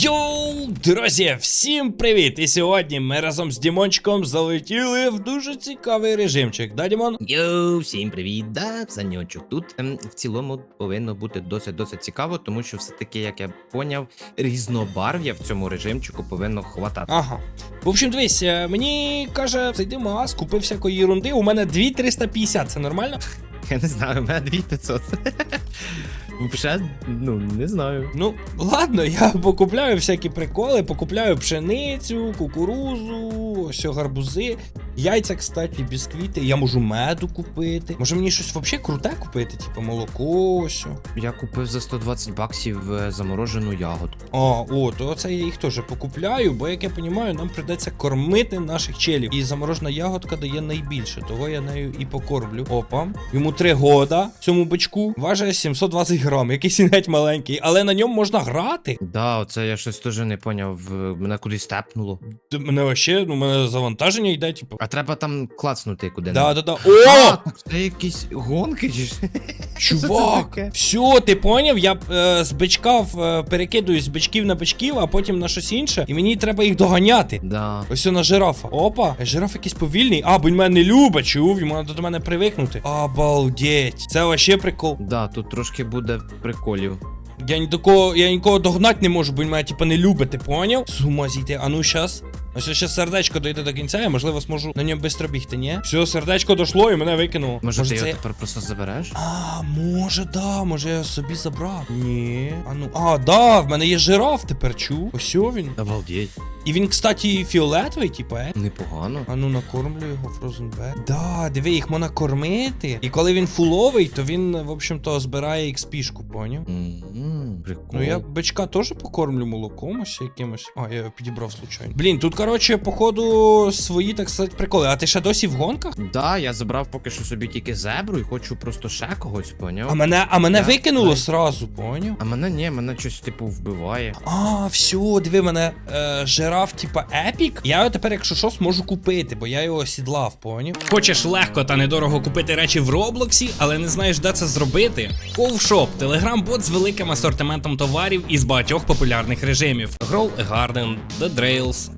Йоу, друзі, всім привіт! І сьогодні ми разом з Дімончиком залетіли в дуже цікавий режимчик. Да, Дімон? Йоу, всім привіт, да, Саньочок. Тут ем, в цілому повинно бути досить досить цікаво, тому що все-таки, як я поняв, різнобарв'я в цьому режимчику повинно хватати. Ага. В общем, дивись, е, мені каже, зайди магаз, купив всякої ерунди, у мене 2350, це нормально? Я не знаю, у мене 2500. Вже, ну, не знаю. Ну, ладно, я покупляю всякі приколи, покупляю пшеницю, кукурузу, ось гарбузи, яйця, кстати, бісквіти. Я можу меду купити. Може мені щось взагалі круте купити, типу молоко, ось. Я купив за 120 баксів е, заморожену ягодку. А, о, то це я їх теж покупляю, бо як я розумію, нам придеться кормити наших челів. І заморожена ягодка дає найбільше, того я нею і покормлю. Опа. Йому 3 года цьому бичку. Важить 720 грам, якийсь геть маленький, але на ньому можна грати. Да, оце я щось теж не поняв. Мене кудись тепнуло. Мене вообще, ну, мене завантаження йде, типу. А треба там клацнути куди. Да, да, да. А, О! це якісь гонки чи ж? Чувак! таке? Все, ти поняв? Я е, з бичка в, е, перекидую з бичків на бичків, а потім на щось інше. І мені треба їх доганяти. Да. Ось на жирафа. Опа, е, жираф якийсь повільний. А, бо він мене не любить, чув, йому треба до мене привикнути. Обалдеть. Це вообще прикол. Да, тут трошки буде приколів. Я ні до кого, я нікого догнати не можу, бо він мене типа не любить, ти поняв? З ума зійти. А ну щас. Ось ще сердечко дойде до кінця, я можливо зможу на ньому швидко бігти, ні? Все, сердечко дошло і мене викинуло. Може, ти це... його тепер просто забереш? А, може, да, може я собі забрав. Ні. А ну. А, да, в мене є жираф тепер, чув. Ось він. Обалдеть. І він, кстати, фіолетовий, типа, е? Непогано. А ну накормлю його Frozen Bear. Да, диви, їх можна кормити. І коли він фуловий, то він, в общем-то, збирає XP-шку, поняв? М, Прикол. Ну я бичка теж покормлю молоком ось якимось. А, я його підібрав случайно. Блін, тут, коротше, походу, свої, так сказати, приколи. А ти ще досі в гонках? Да, я забрав поки що собі тільки зебру і хочу просто ще когось, поняв? А мене, а мене Я- викинуло сразу, поняв? А мене ні, мене щось типу вбиває. А, все, диви, мене е, жираф, типа епік. Я його тепер, якщо що, зможу купити, бо я його сідлав, поняв? Хочеш легко та недорого купити речі в Роблоксі, але не знаєш, де це зробити? Ковшоп телеграм-бот з великим асортиментом товарів із багатьох популярних режимів: Grow a Garden, The Drails,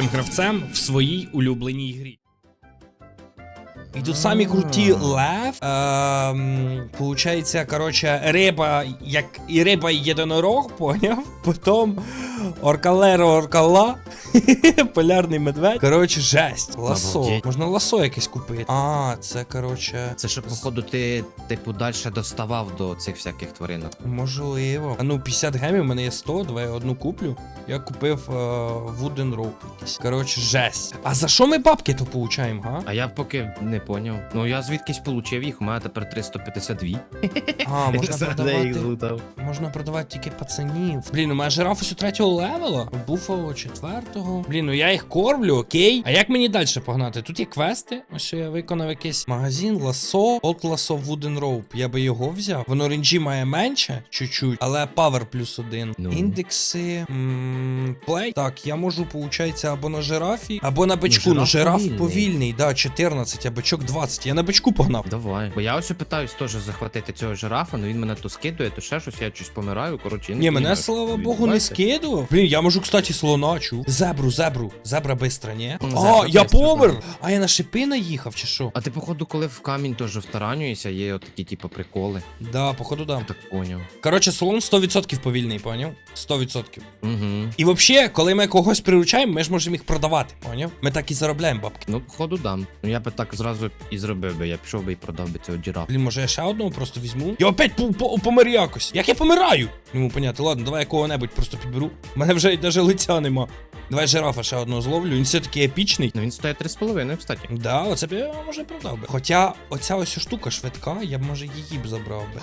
найкрутішим гравцем в своїй улюбленій грі. І тут самі круті лев. Ем, получається, коротше, риба, як і риба і єдинорог, поняв? Потім оркалеро оркала. Полярний медведь. Коротше, жесть. Ласо. Можна ласо якесь купити. А, це коротше. Це щоб, походу, ти, типу, далі доставав до цих всяких тваринок. Можливо. А ну, 50 гемів, у мене є 100, давай я одну куплю. Я купив е, Wooden Rope якийсь. Коротше, жесть. А за що ми бабки то получаємо, га? А я поки не поняв. Ну я звідкись получив їх, у мене тепер 352. А, можна Де їх продавати. злутав? Можна продавати тільки пацанів. Блін, у мене жираф ось у третього левела, буфало четвертого. Блін, ну я їх кормлю, окей. А як мені далі погнати? Тут є квести. Ось що я виконав якийсь магазин, ласо, Old ласо Wooden Rope. Я би його взяв. Воно ренджі має менше, чуть-чуть, але павер плюс один. Ну. Індекси. м, Плей. Так, я можу, получається, або на жирафі, або на бичку. Ну, жираф жираф повільний. повільний, да, 14, а бичок 20. Я на бичку погнав. Давай. Бо я ось питаюсь теж захватити цього жирафа, але він мене то скидує, то ще щось, я щось помираю. Коротше, я не Ні, мене, розумію, слава що богу, не відбувається. скидував. Блін, я можу, кстати, слона чув. Зебру, зебру. Зебра бистра, ні? Ну, А, зебра я бистра, помер! да. А я на шипи наїхав, чи що? А ти, походу, коли в камінь теж втаранюєшся, є отакі, типу, приколи. Да, походу, да. Так поняв. Коротше, слон 100% повільний, поняв? 100%. Угу. І взагалі, коли ми когось приручаємо, ми ж можемо їх продавати, поняв? Ми так і заробляємо бабки. Ну, походу, дам. Ну я би так зразу і зробив би. Я пішов би і продав би цього джирафа. Блін, може я ще одного просто візьму? Я опять по- по- помер якось. Як я помираю? Можу поняти, ладно, давай я кого-небудь просто підберу. У мене вже навіть лиця нема. Давай жирафа ще одного зловлю, він все-таки епічний. Ну він стоїть 3,5, кстати. Да, оце б я може продав би. Хоча оця ось штука швидка, я б може її б забрав би.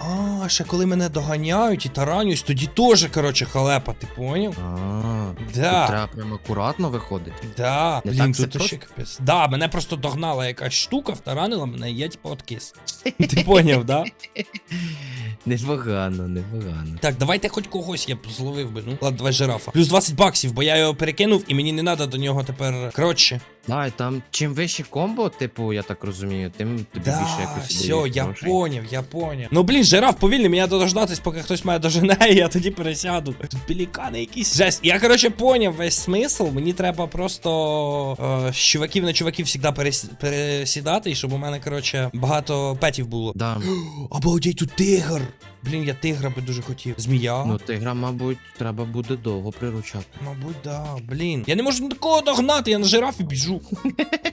А, ще коли мене доганяють і таранюсь, тоді теж, коротше, халепа, ти поняв? А, Да. тут треба прям акуратно виходити. Да, Не блін, так це тут ще капець. Да, мене просто догнала якась штука, втаранила мене, і я типу откис. Ти поняв, да? Непогано, непогано. Так, давайте хоч когось я б зловив би. Ну, ладно, давай жирафа. Плюс 20 баксів, бо я його перекинув, і мені не треба до нього тепер. Коротше. Да, і там чим вище комбо, типу, я так розумію, тим тобі Да, більше якось все, дають я грошей. поняв, я поняв. Ну блін, жираф повільний, мені треба дождатись, поки хтось мене дожене, і я тоді пересяду. Тут пелікани якісь. Жесть. Я, коротше, поняв весь смисл. Мені треба просто е, з чуваків на чуваків завжди перес... пересідати, і щоб у мене, коротше, багато петів було. Да. Обалдеть, тут тигр. Блін, я тигра би дуже хотів. Змія. Ну, тигра, мабуть, треба буде довго приручати. Мабуть, да. Блін. Я не можу нікого догнати, я на жирафі біжу.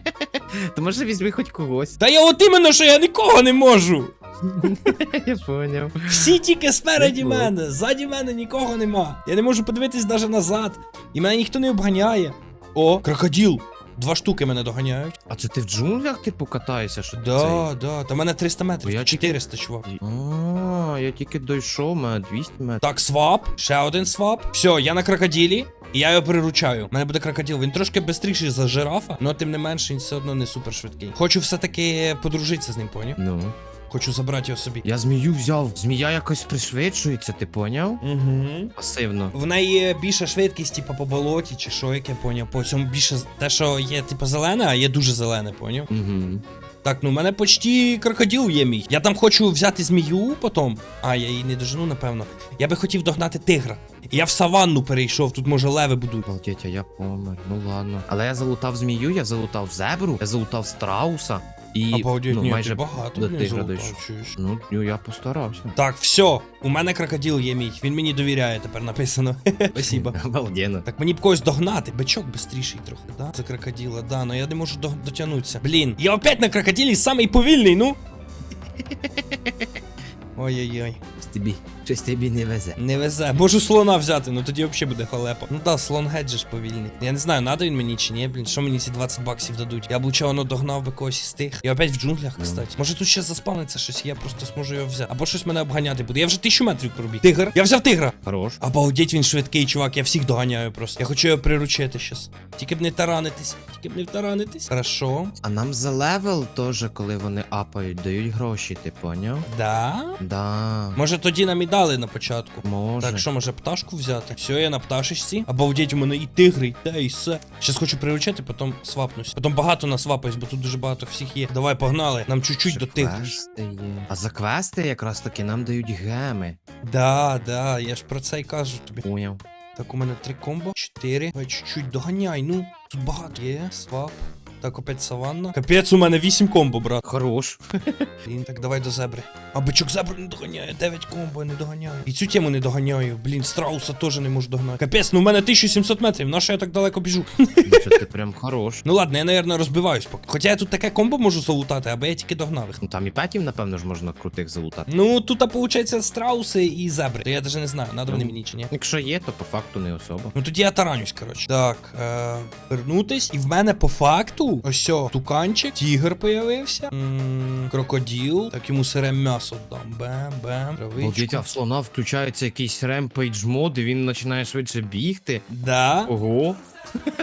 То може візьми хоч когось. Та я от іменно, що я нікого не можу. Я поняв. Всі тільки спереді Прикол. мене, ззаді мене нікого нема. Я не можу подивитись навіть назад. І мене ніхто не обганяє. О, крокодил. Два штуки мене доганяють. А це ти в джунглях, типу, катаєшся, що Да, Да, да. Та мене 300 метрів. я тільки- 400, чувак. А, я тільки дійшов, мене 200 метрів. Так, свап, ще один свап. Все, я на крокоділі. і я його приручаю. У мене буде крокодил. Він трошки швидший за жирафа, але тим не менше він все одно не супер швидкий. Хочу все-таки подружитися з ним, поняв? Ну. Хочу забрати його собі. Я змію взяв. Змія якось пришвидшується, ти поняв? Угу. Пасивно. В неї більша швидкість, типу, по болоті, чи що, як я поняв. По цьому більше те, що є, типу, зелене, а є дуже зелене, поняв? Угу. Так, ну в мене почти крокодил є мій. Я там хочу взяти змію потім. А, я її не дожену, напевно. Я би хотів догнати тигра. Я в саванну перейшов, тут може леви будуть. Обалдеть, а я помер. Ну ладно. Але я залутав змію, я залутав зебру, я залутав страуса і Обалдеть, ну, ні, майже ти багато блін, тигра золота, чуєш. Ну, ну, я постарався. Так, все, у мене крокодил є мій. Він мені довіряє тепер написано. Спасибо. Обалденно. Так мені б когось догнати, бичок бистріший трохи, да? За крокодила, да, но я не можу до- дотягнутися. Блін, я опять на крокодилі самий повільний, ну. Ой-ой-ой, Щось тобі, щось тобі не везе. не везе. Можу слона взяти, ну тоді взагалі буде халепа. Ну да, слон геть же ж повільний. Я не знаю, надо він мені чи ні, блін. Що мені ці 20 баксів дадуть? Я б лучше воно догнав би когось із тих. І опять в джунглях, Ну. кстати. Може тут ще заспавниться щось, і я просто зможу його взяти. Або щось мене обганяти буде. Я вже тисячу метрів пробіг. Тигр. Я взяв тигра. Хорош. Обалдеть, він швидкий, чувак, я всіх доганяю просто. Я хочу його приручити щас. Тільки б не таранитись, тільки б не втаранитись. Хорошо. А нам за левел теж, коли вони апають, дають гроші, ти поняв? Да? Да. Може тоді нам і дали на початку. Може. Так, що, може пташку взяти? Все, я на пташечці. Обалдеть, у мене і тигри, і те, і все. Щас хочу приручити, потім свапнусь. Потім багато насвапаюсь, бо тут дуже багато всіх є. Давай, погнали. Нам чуть-чуть до тигрів. квести є. А за квести якраз таки нам дають геми. Да, да, я ж про це й кажу тобі. Поняв. Так, у мене три комбо, чотири. Давай чуть-чуть доганяй, ну. Тут багато є, свап. Так, опять саванна. Капець, у мене вісім комбо, брат. Хорош. Блін, так давай до зебри. А бичок зебру не доганяє, 9 комбо я не доганяю. І цю тему не доганяю. Блін, страуса теж не можу догнати. Капець, ну в мене 1700 метрів, на що я так далеко біжу? Ну, ти прям хорош. Ну ладно, я, наверное, розбиваюсь поки. Хоча я тут таке комбо можу залутати, аби я тільки догнав їх. Ну там і петів, напевно ж, можна крутих залутати. Ну, тут, виходить, страуси і зебри. То я навіть не знаю, надо вони мені чи ні. Якщо є, то по факту не особо. Ну тоді я таранюсь, коротше. Так, е, вернутись. І в мене по факту ось сьо, туканчик, тігр появився. М, крокодил. Так йому сире м'ясо дам. Бем, бем. Травичку. в слона включається якийсь ремпейдж мод, і він починає швидше бігти. Да. Ого.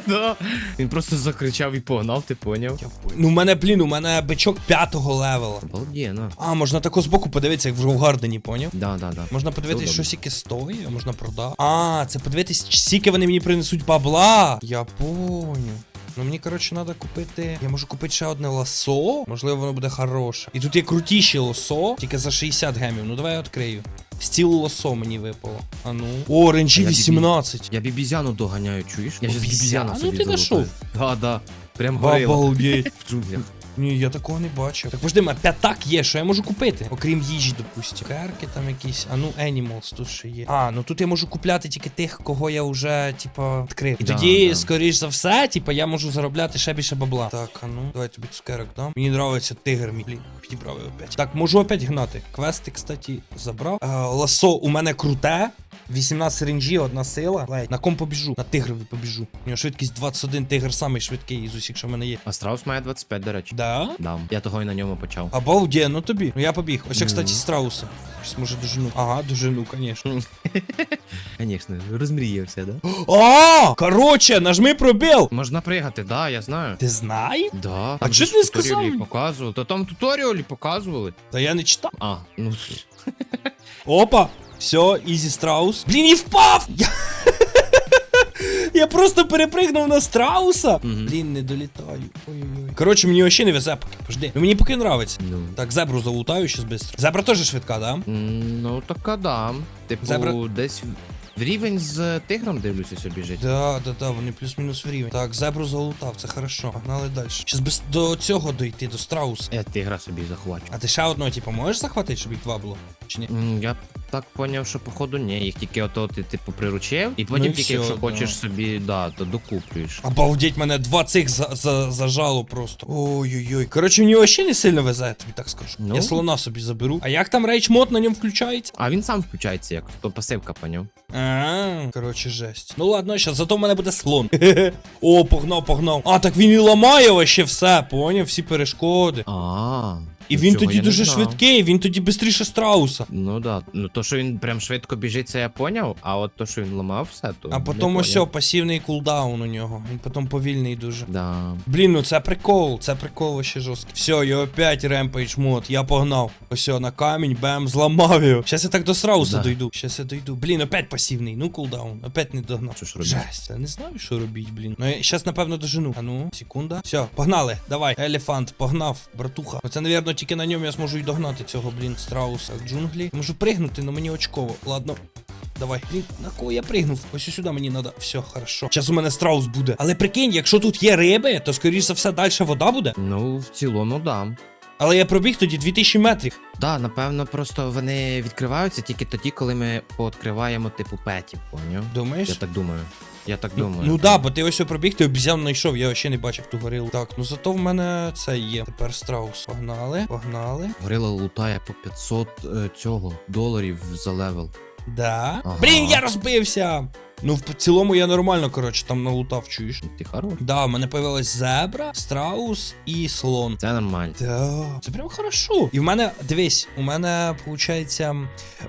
Да. Він просто закричав і погнав, ти поняв? Я пой- Ну, у мене, блін, у мене бичок п'ятого левела. Обалденно. А, можна тако збоку подивитися, як в Жовгардені, поняв? Да, да, да. Можна подивитись, удобно. що скільки стоїть, а можна продати. А, це подивитись, скільки вони мені принесуть бабла. Я поняв. Ну мені, коротше, треба купити. Я можу купити ще одне ласо. Можливо, воно буде хороше. І тут є крутіші лосо, тільки за 60 гемів. Ну давай я відкрию. Стіл лосо мені випало. А ну. О, бібі- 18. Я бібізяну доганяю, чуєш? Я щас Обізяну? А Ну, собі ти знайшов. Да, да. Прям горила Обалдеть. в джунглях. Ні, я такого не бачив. Так подожди, мене п'ятак є, що я можу купити? Окрім їжі, допустим. Керки там якісь. А ну, Animals тут ще є. А, ну тут я можу купляти тільки тих, кого я вже, типа, відкрив. І Да, тоді, да. скоріш за все, типа, я можу заробляти ще більше бабла. Так, а ну, давай тобі цукерок дам. Мені нравиться тигр мій. Блін, підібрав його опять. Так, можу опять гнати. Квести, кстати, забрав. Е, ласо у мене круте. 18 ренджі, одна сила. Ледь. На ком побіжу? На тигрові побіжу. У нього швидкість 21, тигр самий швидкий із усіх, що в мене є. А страус має 25, до речі. Да? Да. Я того і на ньому почав. Обалденно тобі. Ну я побіг. Ось, кстати, Мгм. страуси. Щось може дожину. Ага, дожину, звісно. Звісно, розмріявся, да? А, короче, нажми пробіл. Можна пригати, да, я знаю. Ти знаєш? Да. А чого ти не сказав? показували. Та там туторіалі показували. Та я не читав. А, ну. Опа, все, ізі страус. Блін, і впав! Я... Я просто перепригнув на страуса. Мгм. Блін, не долітаю. Ой-ой-ой. Коротше, мені вообще не везе поки. Пожди. Ну мені поки нравиться. Ну. Так, зебру залутаю щас быстро. Зебра теж швидка, да? Ну, така да. Типу, Зебра- десь в- рівень з тигром дивлюся собі жить. Да, да, да, вони плюс-мінус в рівень. Так, зебру залутав, це хорошо. Погнали далі. Щас без до цього дойти, до страуса. Я тигра собі захвачу. А ти ще одного, типу, можеш захватити, щоб їх два було? Чи ні? М, Я так поняв, що походу ні, їх тільки ото ти типу приручив, і потім Ну і тільки, всьо, якщо да. хочеш собі, да, то докуплюєш. Обалдеть, мене два цих за, за, зажало просто. Ой-ой-ой. Коротше, мені вообще не сильно везе, я тобі так скажу. Ну. Я слона собі заберу. А як там рейдж мод на ньому включається? А він сам включається як, то пасивка поняв. А, коротше, жесть. Ну ладно, щас, зато в мене буде слон. О, погнав, погнав. А, так він і ламає вообще все, поняв, всі перешкоди. А. І він цього тоді я не дуже знав. швидкий, він тоді бистріше страуса. Ну да. Ну то, що він прям швидко біжить, це я поняв, а от то, що він ламав все, то. А не потім ось поняв. пасивний кулдаун у нього. Він потім повільний дуже. Да. Блін, ну це прикол, це прикол вообще жорсткий. Все, і опять ремпейдж мод, я погнав. Ось на камінь, бем, зламав його. Щас я так до страуса Да. дойду. Щас я дойду. Блін, опять пасивний, ну кулдаун, опять не догнав. Що ж робити? Жесть, я не знаю, що робіть, блін. Ну я щас, напевно, дожену. А ну, секунда. Все, погнали, давай. Елефант, погнав, братуха. Оце, напевно, тільки на ньому я зможу і догнати цього, блін, страуса. Джунглі. Можу пригнути, але мені очково. Ладно. Давай, блін, на кого я пригнув? Ось сюди мені треба. Все, хорошо. Зараз у мене страус буде. Але прикинь, якщо тут є риби, то скоріш за все далі вода буде. Ну, в цілому, да. Але я пробіг тоді 2000 метрів. Да, напевно, просто вони відкриваються тільки тоді, коли ми пооткриваємо типу петів, поняв? Думаєш? Я так думаю. Я так Ну, думаю. ну да, бо ти ось пробіг, ти обізян знайшов, я ще не бачив ту горилу. Так, ну зато в мене це є. Тепер страус. Погнали, погнали. Горила лутає по 500 е, цього доларів за левел. Да. Ага. Блін, я розбився. Ну, в цілому я нормально, коротше, там налутав, чуєш. Ти хорош. Да, в мене появилась зебра, страус і слон. Це нормально. Да, це прям хорошо. І в мене, дивись, у мене, виходить,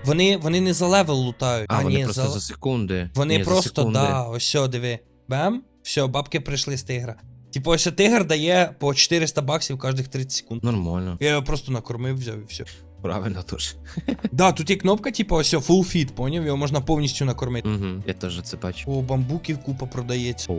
вони, вони не за левел лутають. А, вони ні, просто за, секунди. Вони Ні, за просто, секунди. да, ось диви. Бем, все, бабки прийшли з тигра. Типу, ось тигр дає по 400 баксів кожних 30 секунд. Нормально. Я його просто накормив, взяв і все. Правильно тож. Да, тут є кнопка, типу, ось full fit, поняв? Його можна повністю накормити. Угу, я теж це бачу. О, бамбуків купа продається. О,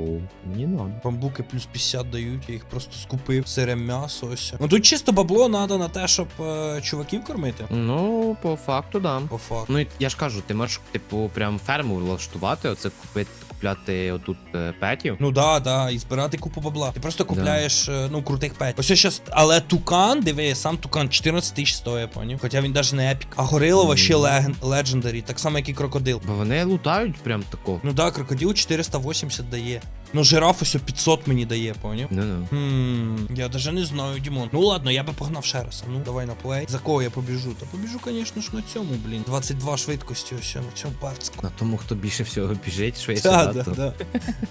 мені надо. Бамбуки плюс 50 дають, я їх просто скупив. Сире м'ясо, ось. Ну тут чисто бабло треба на те, щоб е, чуваків кормити. Ну, по факту, да. По факту. Ну, і я ж кажу, ти можеш, типу, прям ферму влаштувати, оце купити, купляти отут е, петів. Ну да, да, і збирати купу бабла. Ти просто купляєш, е, ну, крутих пет. Ось щас, але тукан, диви, сам тукан 14 тисяч стоїть, поняв? Хоча він навіть не епік. А Горилова ще леген, легендарі, так само, як і крокодил. Бо вони лутають прям тако. Ну да, крокодил 480 дає. Ну, жираф ось 500 мені дає, поняв? Хм, я даже не знаю, Дімон. Ну ладно, я би погнав ще раз. А Ну, давай на плей. За кого я побіжу? Та побіжу, звісно ж, на цьому, блін. 22 швидкості, ось на цьому парцку. На тому, хто більше всього біжить, швидше, Да, да, да, то да.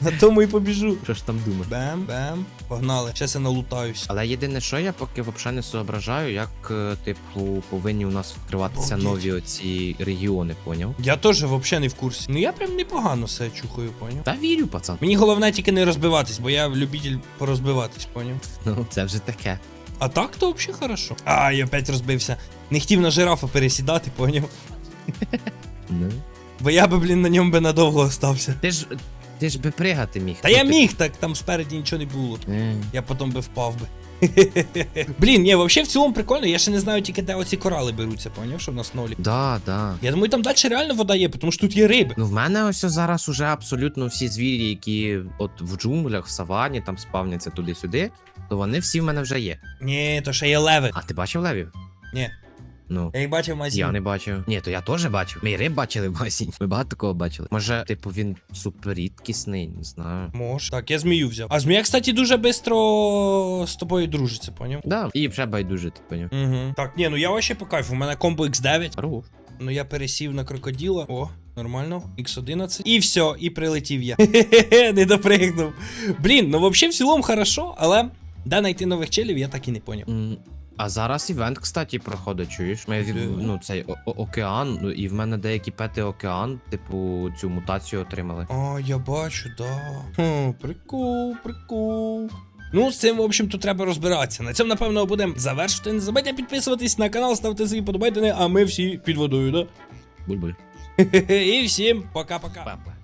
На тому і побіжу. що ж там думати. Бем, бем. Погнали. Зараз я налутаюсь. Але єдине, що я поки взагалі не зображаю, як, е, типу, повинні у нас відкриватися Обалдеть. нові оці регіони, поняв? Я теж взагалі не в курсі. Ну я прям непогано все чухаю, поняв? Та вірю, пацан. Мені головне тільки не розбиватись, бо я любитель порозбиватись, поняв? Ну, це вже таке. А так то взагалі хорошо. А, я опять розбився. Не хотів на жирафа пересідати, поняв? Ну. Бо я би, блін, на ньому би надовго остався. Ти ж. Ти ж би пригати міг. Та Ну, я ти- міг, так там спереді нічого не було. Е, Я потім би впав би. Блін, ні, вообще в цілому прикольно, я ще не знаю тільки де оці корали беруться, поняв, що в нас нолі. Да, да. Я думаю, там далі реально вода є, тому що тут є риби. Ну, в мене ось зараз уже абсолютно всі звірі, які от в джунглях, в савані там спавняться туди-сюди, то вони всі в мене вже є. Ні, то ще є леви. А ти бачив левів? Ні. Ну. Я їх бачив в магазині. Я не бачив. Ні, то я теж бачив. Ми і риб бачили в магазині. Ми багато такого бачили. Може, типу, він супер рідкісний, не знаю. Може. Так, я змію взяв. А змія, кстати, дуже швидко з тобою дружиться, поняв? Да, і вже байдуже, ти поняв. Угу. Так, ні, ну я вообще по кайфу. У мене комбо X9. Хорош. Ну я пересів на крокоділа. О, нормально. X11. І все, і прилетів я. Хе-хе-хе, не допригнув. Блін, ну взагалі в цілому хорошо, але де знайти нових челів, я так і не поняв. А зараз івент, кстати, проходить, чуєш? Ми від, ну, цей о- о- океан, ну, і в мене деякі пети океан, типу, цю мутацію отримали. А, я бачу, да. Хм, прикол, прикол. Ну, з цим, в общем-то, треба розбиратися. На цьому, напевно, будемо завершити. Не забудьте підписуватись на канал, ставте свої подобайдени, а ми всі під водою, да? Буль-буль. І всім пока-пока. Па-па.